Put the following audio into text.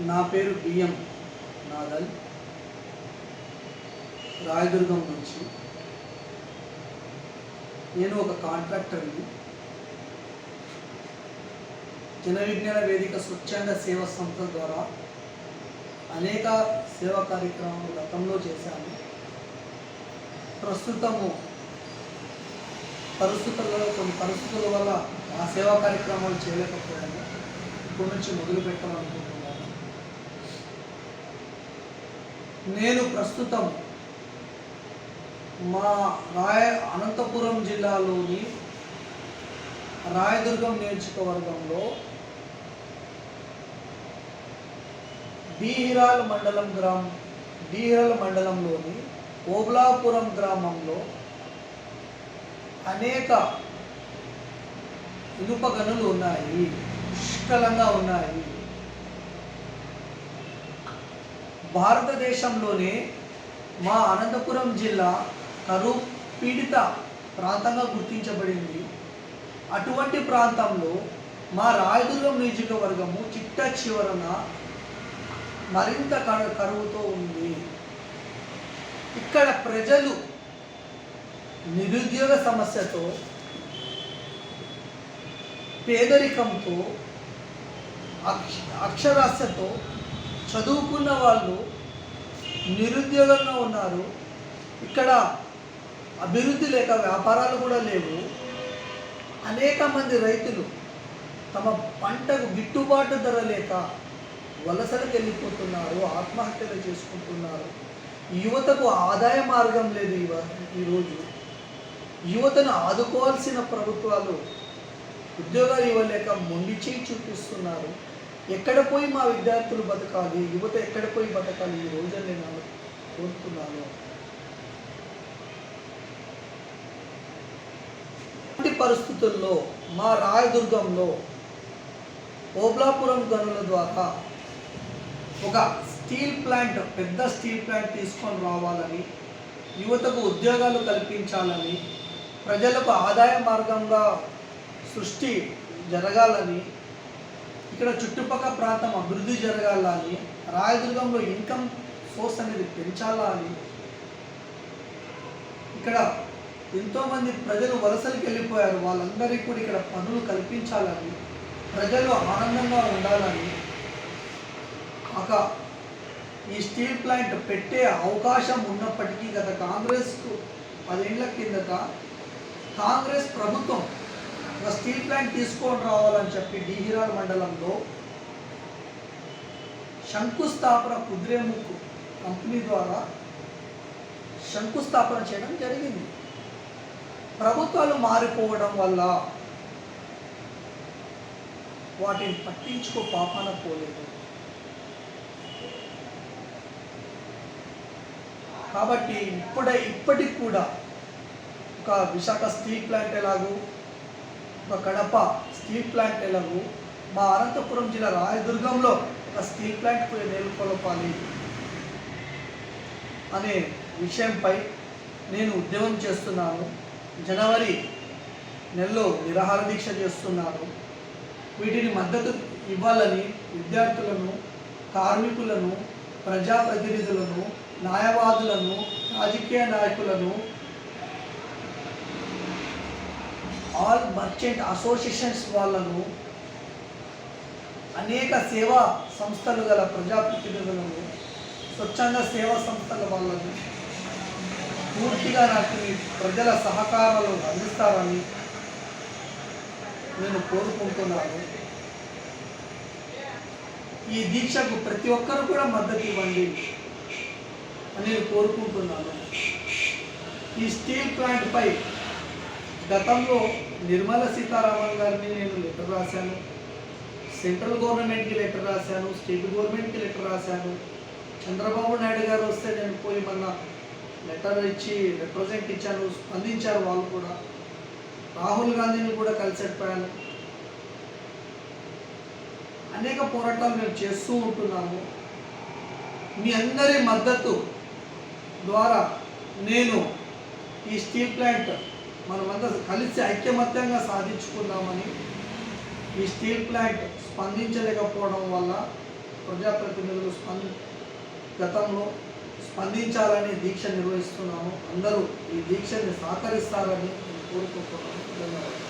నా పేరు BM Nadal. Rayadurgam నుంచి. నేను ఒక కాంట్రాక్టర్ని. జన విజ్ఞాన వేదిక స్వచ్ఛంద సేవా సంస్థ ద్వారా అనేక సేవా కార్యక్రమాలు గతంలో చేశాను. ప్రస్తుతము పరిస్థితుల్లో కొన్ని పరిస్థితుల వల్ల ఆ సేవా కార్యక్రమాలు చేయలేకపోయాను. ఇప్పటి నుంచి మొదలు పెట్టాలనుకుంటున్నాను నేను ప్రస్తుతం మా రాయ అనంతపురం జిల్లాలోని రాయదుర్గం నియోజకవర్గంలో డీహిరాల్ మండలం గ్రామం బీహిరాల్ మండలంలోని ఓబ్లాపురం గ్రామంలో అనేక ఇనుప గనులు ఉన్నాయి పుష్కలంగా ఉన్నాయి. భారతదేశంలోనే మా అనంతపురం జిల్లా కరువు పీడిత ప్రాంతంగా గుర్తించబడింది. అటువంటి ప్రాంతంలో మా రాయదుర్గం నియోజకవర్గము చిట్ట చివరన మరింత కరువుతో ఉంది. ఇక్కడ ప్రజలు నిరుద్యోగ సమస్యతో పేదరికంతో అక్ష అక్షరాస్యతో చదువుకున్న వాళ్ళు నిరుద్యోగంగా ఉన్నారు. ఇక్కడ అభివృద్ధి లేక వ్యాపారాలు కూడా లేవు. అనేక మంది రైతులు తమ పంటకు గిట్టుబాటు ధర లేక వలసలకు వెళ్ళిపోతున్నారు ఆత్మహత్యలు చేసుకుంటున్నారు. యువతకు ఆదాయ మార్గం లేదు ఇవ- ఈరోజు యువతను ఆదుకోవాల్సిన ప్రభుత్వాలు ఉద్యోగాలు ఇవ్వలేక మొండి చేయి చూపిస్తున్నారు. ఎక్కడ పోయి మా విద్యార్థులు బతకాలి? యువత ఎక్కడ పోయి బతకాలి? ఈ రోజు నేను కోరుతున్నాను. ఇలాంటి పరిస్థితుల్లో మా రాయదుర్గంలో ఓబ్లాపురం గనుల ద్వారా ఒక స్టీల్ ప్లాంట్ పెద్ద స్టీల్ ప్లాంట్ తీసుకొని రావాలని యువతకు ఉద్యోగాలు కల్పించాలని ప్రజలకు ఆదాయ మార్గంగా సృష్టి జరగాలని ఇక్కడ చుట్టుపక్కల ప్రాంతం అభివృద్ధి జరగాలని రాయదుర్గంలో ఇన్కమ్ సోర్స్ అనేది పెంచాలా అని ఇక్కడ ఎంతోమంది ప్రజలు వలసలకు వెళ్ళిపోయారు. వాళ్ళందరికీ కూడా ఇక్కడ పనులు కల్పించాలని ప్రజలు ఆనందంగా ఉండాలని. ఒక ఈ స్టీల్ ప్లాంట్ పెట్టే అవకాశం ఉన్నప్పటికీ గత కాంగ్రెస్కు పదేళ్ళ కిందట కాంగ్రెస్ ప్రభుత్వం ఒక స్టీల్ ప్లాంట్ తీసుకొని రావాలని చెప్పి డిహిరాల్ మండలంలో శంకుస్థాపన కుద్రేముక్కు కంపెనీ ద్వారా శంకుస్థాపన చేయడం జరిగింది. ప్రభుత్వాలు మారిపోవడం వల్ల వాటిని పట్టించుకో పాపాన పోలేదు. కాబట్టి ఇప్పుడే ఇప్పటికి కూడా ఒక విశాఖ స్టీల్ ప్లాంట్ ఎలాగో కడప స్టీల్ ప్లాంట్ ఎలాగో మా అనంతపురం జిల్లా రాయదుర్గంలో ఒక స్టీల్ ప్లాంట్ కూడా అనే విషయంపై నేను ఉద్యమం చేస్తున్నాను. జనవరి నెలలో నిరాహార దీక్ష చేస్తున్నాను. వీటిని మద్దతు ఇవ్వాలని విద్యార్థులను కార్మికులను ప్రజాప్రతినిధులను న్యాయవాదులను రాజకీయ నాయకులను ఆల్ మర్చెంట్ అసోసియేషన్స్ వాళ్ళను అనేక సేవా సంస్థలు గల ప్రజాప్రతినిధులను స్వచ్ఛంద సేవా సంస్థల వాళ్ళను పూర్తిగా నాకు ప్రజల సహకారాలు అందిస్తారని నేను కోరుకుంటున్నాను. ఈ దీక్షకు ప్రతి ఒక్కరు కూడా మద్దతు ఇవ్వండి అని నేను కోరుకుంటున్నాను. ఈ స్టీల్ ప్లాంట్పై గతంలో నిర్మల సీతారామన్ గారిని నేను లెటర్ రాశాను. సెంట్రల్ గవర్నమెంట్కి లెటర్ రాశాను స్టేట్ గవర్నమెంట్కి లెటర్ రాశాను. చంద్రబాబు నాయుడు గారు వస్తే నేను పోయి మొన్న లెటర్ ఇచ్చి రిప్రజెంట్ ఇచ్చాను స్పందించారు వాళ్ళు కూడా. రాహుల్ గాంధీని కూడా కలిసిపోయాను అనేక పోరాటాలు మేము చేస్తూ ఉంటున్నాము. మీ అందరి మద్దతు ద్వారా నేను ఈ స్టీల్ ప్లాంట్ మనమంతా కలిసి ఐక్యమత్యంగా సాధించుకుందామని ఈ స్టీల్ ప్లాంట్ స్పందించలేకపోవడం వల్ల ప్రజాప్రతినిధులు స్పంద గతంలో స్పందించాలని దీక్ష నిర్వహిస్తున్నాము. అందరూ ఈ దీక్షని సహకరిస్తారని నేను కోరుకుంటున్నాను. ధన్యవాదాలు.